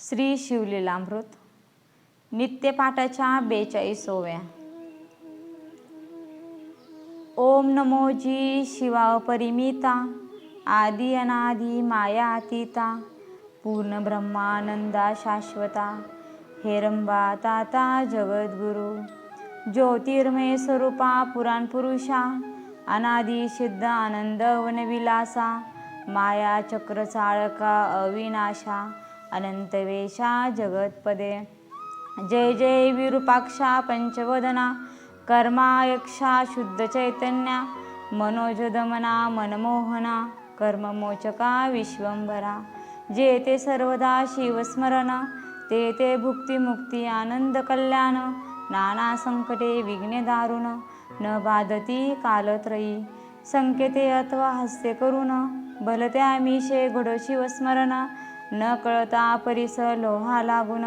श्री शिवलीलामृत नित्यपाठाच्या बेचाळीसोव्या ओम नमो जी शिवा परिमिता आदि अनादि माया अतीता पूर्ण ब्रह्मानंदा शाश्वता हेरंबा ताता जगद्गुरु ज्योतिर्मय स्वरूपा पुराण पुरुषा अनादि सिद्ध आनंद वनविलासा माया चक्र चाळका अविनाशा अनंतवेशा जगतपदे। जय जय विरूपाक्षा पंचवदना कर्मायक्षा शुद्ध चैतन्या मनोजदमना मनमोहना कर्ममोचका विश्वंभरा। जे ते सर्वदा शिवस्मरण ते ते भुक्तिमुक्ती आनंद कल्याण नाना संकटे विघ्ने दारुण न बाधती कालत्रयी। संकेते अथवा हस्ते करुण भलते मीशे घडो शिवस्मरण न कळता परिस लोहा लागून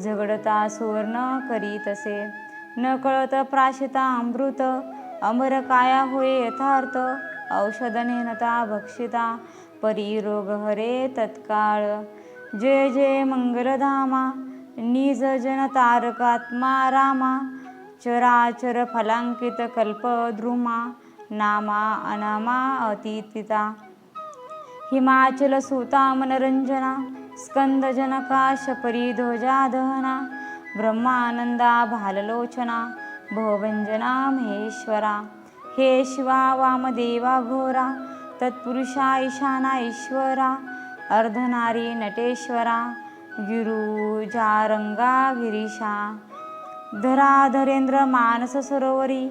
झगडता सुवर्ण करीत असे. न कळत प्राशिता अमृत अमर काया होय यथार्थ औषधनेनता भक्षिता परी रोग हरे तत्काळ. जय जय मंगलधामा निज जन तारकात्मा रामा चराचर फलांकित कल्पद्रुमा नामा अनामा अतिथिता हिमाचल सुता मनरंजना स्कंदजनका ब्रह्मानंदा भाललोचना भवभंजना महेश्वरा। हे शिवा वामदेवा घोरा तत्पुरुषा ईशाना ईश्वरा अर्धनारी नटेश्वरा गिरू जारंगा गिरीशा मानस सरोवरी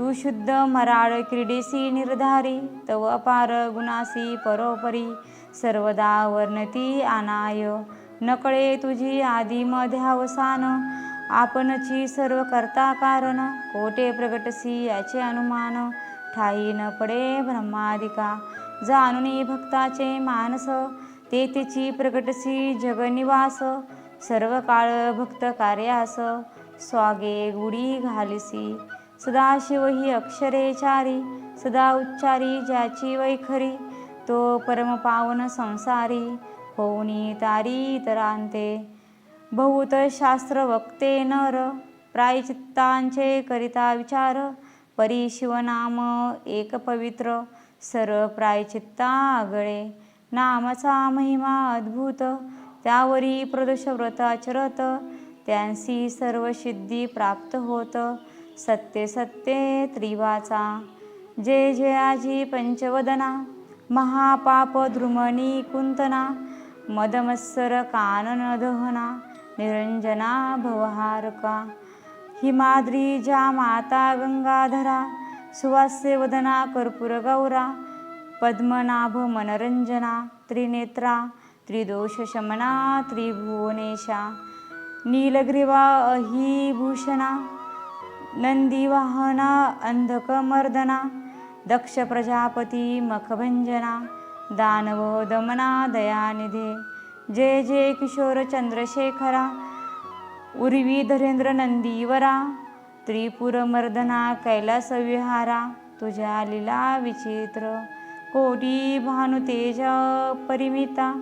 तू शुद्ध मराळ क्रीडेसी निर्धारी तव अपार गुणासी परोपरी सर्वदा वर्णती आनाय नकळे तुझी आदी मध्यावसान आपणची सर्व करता कारण. कोटे प्रगटसी याचे अनुमान ठाई न पडे ब्रह्मादिका. जाणुनी भक्ताचे मानस ते तिची प्रगटसी जगनिवास. सर्व काळ भक्त कार्यास स्वागे गुढी घालिसी. सदाशिव ही अक्षरेचारी सदा उच्चारी ज्याची वैखरी तो परमपावन संसारी होऊनी तारी इतरांते. बहुत शास्त्र वक्ते नर प्रायचित्तांचे करिता विचार परी शिवनाम एक पवित्र सर्व प्रायचित्ता आगळे. नामाचा महिमा अद्भुत त्यावरी प्रदोष व्रत आचरत त्यांसी सर्व सिद्धी प्राप्त होत सत्ये सत्ये त्रिवाचा. जय जयाजी पंचवदना महापाप द्रुमणी कुंतना मदमत्सर कानन दहना निरंजना भवहारका. हिमाद्री ज्या माता गंगाधरा सुवास्य वदना कर्पूर गौरा पद्मनाभ मनरंजना त्रिनेत्रा त्रिदोषशमना त्रिभुवनेशा. नीलग्रीवा अहिभूषणा नंदीवाहना अंधकमर्दना दक्ष प्रजापती मखभंजना दानव दमना दयानिधे जय जय किशोर चंद्रशेखरा उर्वी धरेंद्र नंदीवरा त्रिपुरमर्दना कैलासविहारा तुझ्या लीला विचित्र कोटी भानुतेज परिमिता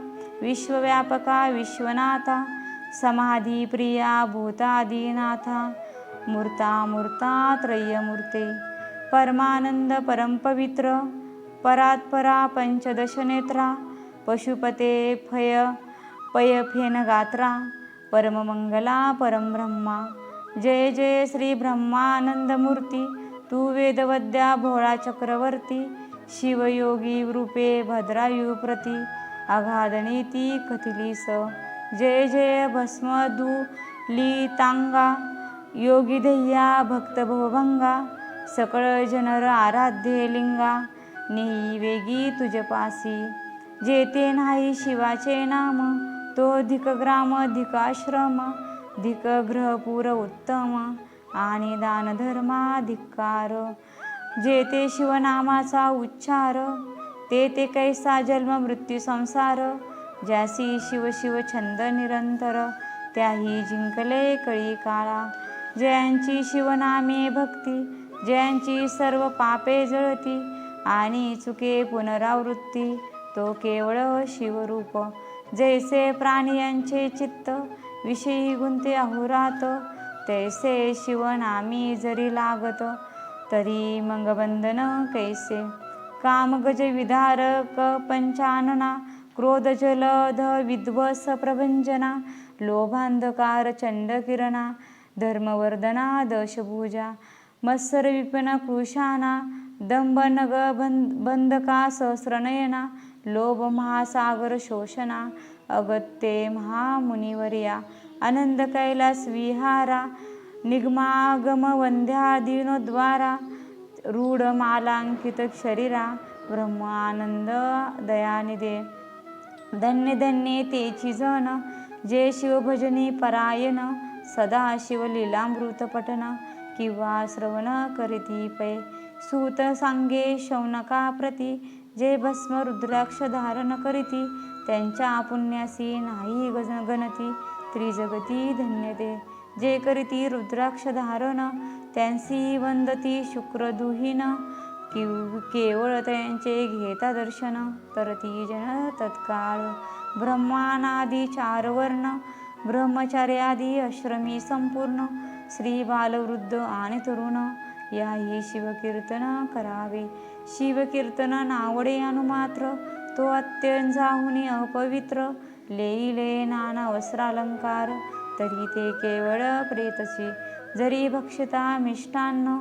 विश्वव्यापका विश्वनाथा समाधी प्रिया भूतादिनाथा मूर्ता मूर्ता त्रय्यमूर्ते परमानंद परमपवित्र परात्परा पंचदशनेत्रा पशुपते फय पयफेन गात्रा परममंगला परमब्रह्मा जय जय श्री ब्रह्मानंदमूर्ती तू वेदवद्या भोळा चक्रवर्ती शिवयोगी रूपे भद्रायुप्रती अगाधनीती कथिलीस जय जय भस्मधू लितांगा योगी ध्येया भक्त भवभंगा सकळ जनर आराध्य लिंगा नेही वेगी तुझपासी जेते नाही शिवाचे नाम तो धिकग्राम धिकाश्रम धिक ग्रहपूर उत्तम आणि दानधर्माधिकार जेते शिवनामाचा उच्चार ते ते कैसा जन्म मृत्यू संसार. ज्यासी शिव शिव छंद निरंतर त्याही जिंकले कळी काळा. जयांची शिवनामे भक्ती जयांची सर्व पापे जळती आणि चुके पुनरावृत्ती तो केवळ शिवरूप. जैसे प्राणियांचे चित्त विषयी गुंते अहोरात तैसे शिवनामी जरी लागत तरी मंगबंधन कैसे? काम गज विधारक पंचानना क्रोध जलध विध्वस प्रभंजना लोभांधकार चंडकिरणा धर्मवर्धना दशभुजा मत्सर विपिन कृशाना दंभनग बंधका सहस्रनयना लोभ महासागर शोषणा अगत्ये महामुनिवर्या आनंद कैलास विहारा निगमागम रूढमालांकित रूढ मालांकित शरीरा ब्रह्मानंद दयानिदे धन्य धन्य तेची जन जे शिवभजनी परायण सदा शिवलीलामृतपठनं किंवा श्रवण करीती पै. सूत सांगे शौनका प्रती. जे भस्म रुद्राक्ष धारण करीती त्यांच्या पुण्यासी नाही गज गणती. त्रिजगती धन्यते जे करीती रुद्राक्ष धारण त्यांसी वंदती शुक्रदुहीन किव केवळ त्यांचे घेता दर्शन तर ती जन तत्काळ. ब्रह्मानादी चार वर्ण. ब्रह्मचार्यादी आश्रमी संपूर्ण श्री बालवृद्ध आणि तरुण याही शिवकीर्तन करावे. शिवकीर्तन नावडे अनुमात्र तो अत्यंजाहुनी अपवित्र लेईले नाना वस्त्रालंकार तरी ते केवळ प्रेतसी जरी भक्षिता मिष्टान्न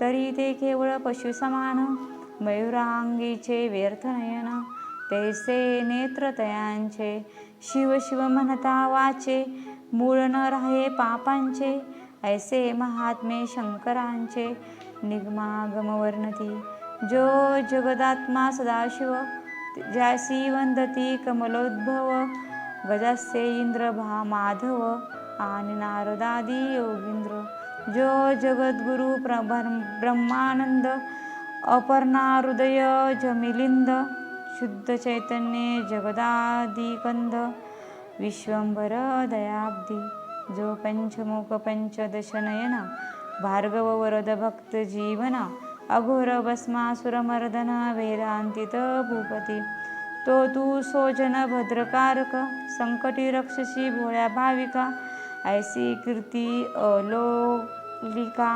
तरी ते केवळ पशुसमान. मयुरांगीचे व्यर्थ नयन तैसे नेत्र तयांचे शिव शिव म्हणता वाचे मूळ न राहे पापांचे ऐसे महात्मे शंकरांचे निगमागम वर्णती. जो जगदात्मा सदाशिव ज्यासी वंदती कमलोद्भव गजस्य इंद्र भा माधव आणि नारदादी योगींद्र. जो जगद्गुरु प्रभर ब्रह्मानंद अपर्णा हृदय जमिलिंद शुद्ध चैतन्य जगदादिकंद विश्वंभर दयाब्दी जो पंचमुख पंचदशनयना भार्गव वरद भक्त जीवना अघोर भस्मासुरमर्दन वेदांतित भूपती तो तू सोजन भद्रकारक संकटी रक्षसी भोळ्या भाविका ऐसी कीर्ती अलोलिका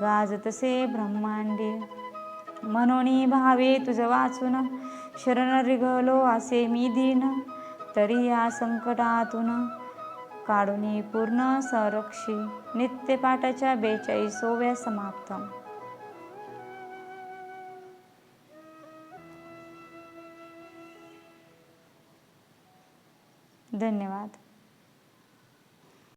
गाजतसे ब्रह्मांडे। मनोनी भावे तुझ वाचून शरणरिगलो असे मी दीन तरी या संकटातून काढून पूर्ण संरक्षी नित्यपाठाच्या बेचाळीसोव्या समाप्त. धन्यवाद.